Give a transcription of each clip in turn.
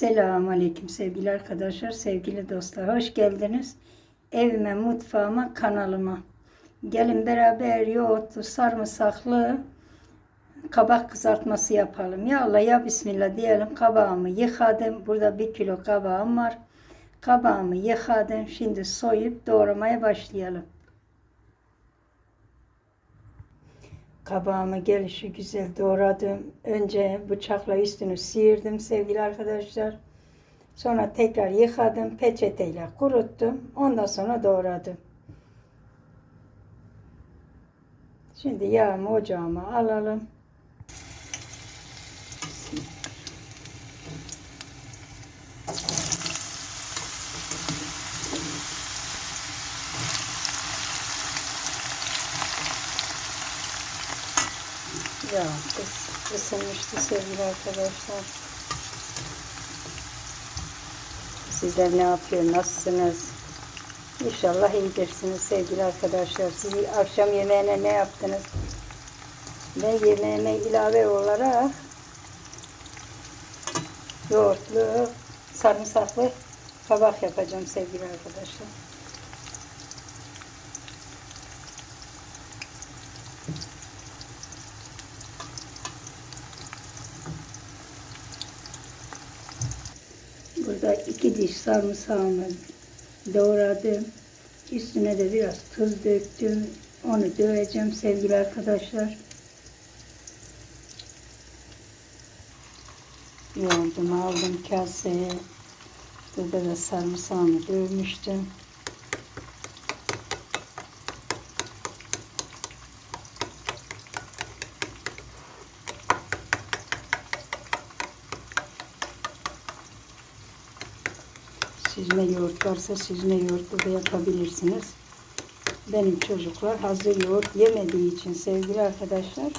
Selamun Aleyküm sevgili arkadaşlar, sevgili dostlar. Hoş geldiniz. Evime, mutfağıma, kanalıma. Gelin beraber yoğurtlu, sarımsaklı kabak kızartması yapalım. Ya Allah ya Bismillah diyelim. Kabağımı yıkadım. Burada bir kilo kabağım var. Kabağımı yıkadım. Şimdi soyup doğramaya başlayalım. Kabağımı gelişi güzel doğradım. Önce bıçakla üstünü sıyırdım sevgili arkadaşlar. Sonra tekrar yıkadım. Peçeteyle kuruttum. Ondan sonra doğradım. Şimdi yağımı ocağıma alalım. Ya ıs- ısınmıştı sevgili arkadaşlar. Sizler ne yapıyor, nasılsınız? İnşallah iyidirsiniz sevgili arkadaşlar. Siz akşam yemeğine ne yaptınız? Ben yemeğime ilave olarak yoğurtlu, sarımsaklı kabak yapacağım sevgili arkadaşlar. Burada iki diş sarımsağımı doğradım. Üstüne de biraz tuz döktüm. Onu döveceğim sevgili arkadaşlar. Yoğurdumu aldım kaseye. Burada da sarımsağımı dövmüştüm. Süzme yoğurt varsa süzme yoğurtlu da yapabilirsiniz. Benim çocuklar hazır yoğurt yemediği için sevgili arkadaşlar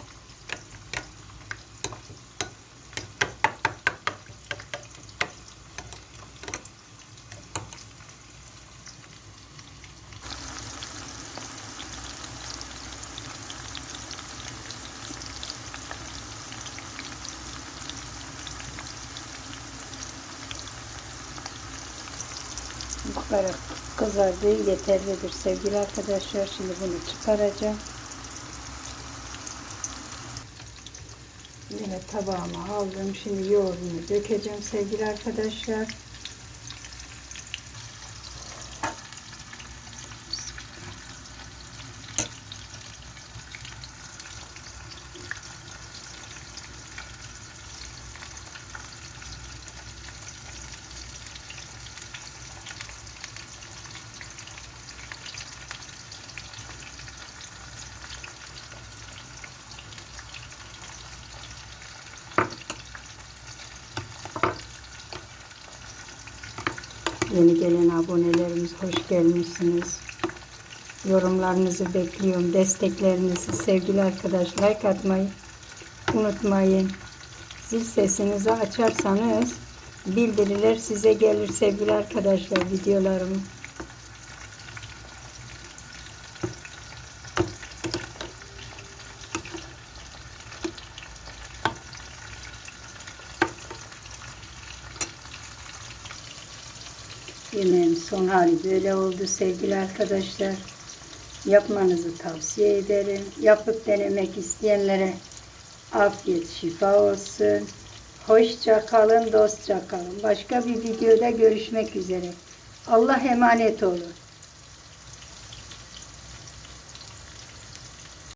Bu kadar kızardığı yeterlidir sevgili arkadaşlar. Şimdi bunu çıkaracağım. Yine tabağıma aldım. Şimdi yoğurdumu dökeceğim sevgili arkadaşlar. Yeni gelen abonelerimiz hoş gelmişsiniz. Yorumlarınızı bekliyorum. Desteklerinizi sevgili arkadaşlar like atmayı unutmayın. Zil sesinizi açarsanız bildiriler size gelir sevgili arkadaşlar videolarım. Yemeğin son hali böyle oldu sevgili arkadaşlar. Yapmanızı tavsiye ederim. Yapıp denemek isteyenlere afiyet şifa olsun. Hoşça kalın, dostça kalın. Başka bir videoda görüşmek üzere. Allah emanet olun.